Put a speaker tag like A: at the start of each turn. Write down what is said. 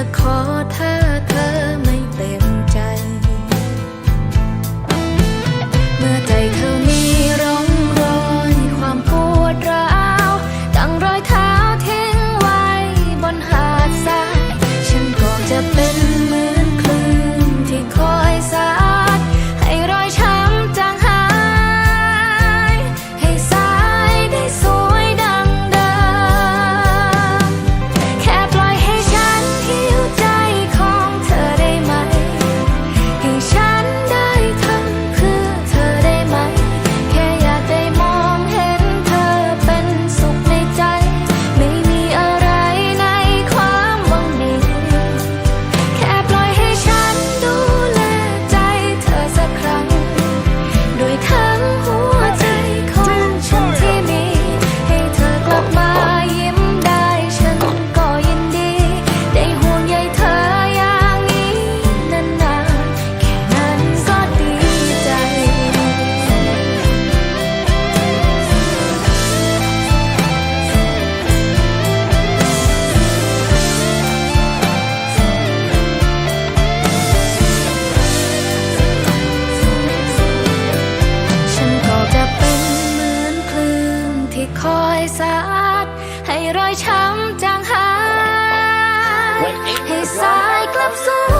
A: จะขอท คอยสาดให้รอยช้ำจางหายให้สายกลับสู่